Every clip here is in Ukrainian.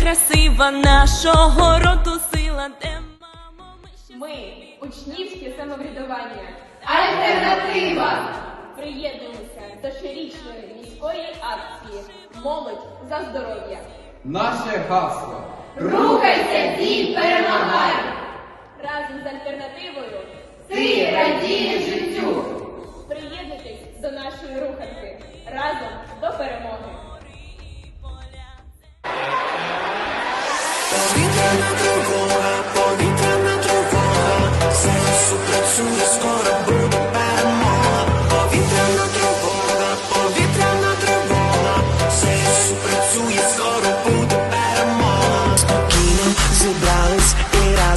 красива нашого роду сила, де мамо, ми ще Ми учнівське самоврядування. Альтернатива! Приєднуємося до щорічної міської акції Молодь за здоров'я. Наше гасло. Рухайся, дій, перемагай! Разом з альтернативою Ти радієш життю! приєднуйтесь до нашої руханки. Разом до перемоги.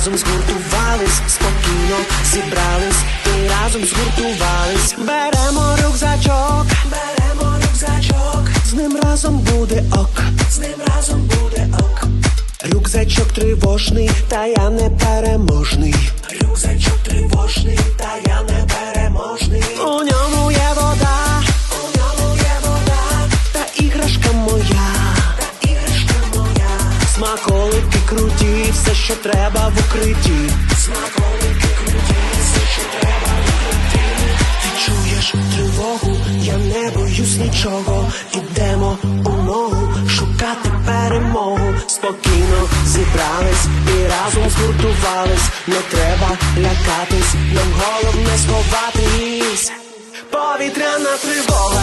Разом згуртувались. Спокійно зібрались і разом згуртувались. Беремо рюкзачок, беремо рюкзачок, з ним разом буде ок, з ним разом буде ок. Рюкзачок тривожний, та я не переможний. Рюкзачок тривожний, та я Смаколики круті, все, що треба в укритті. Смаколики круті, все, що треба в укритті. Ти чуєш тривогу, я не боюсь нічого. Ідемо у ногу шукати перемогу. Спокійно зібрались і разом згуртувались. Не треба лякатись, нам головне сховатись. Повітряна тривога,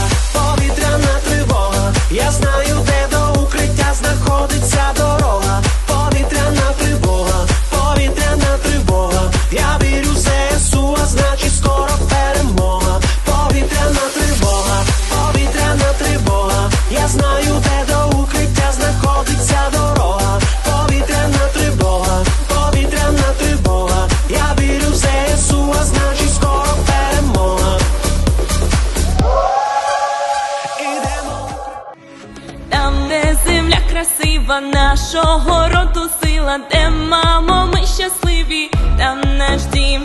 красива, нашого роду сила, де мамо, ми щасливі, там наш дім,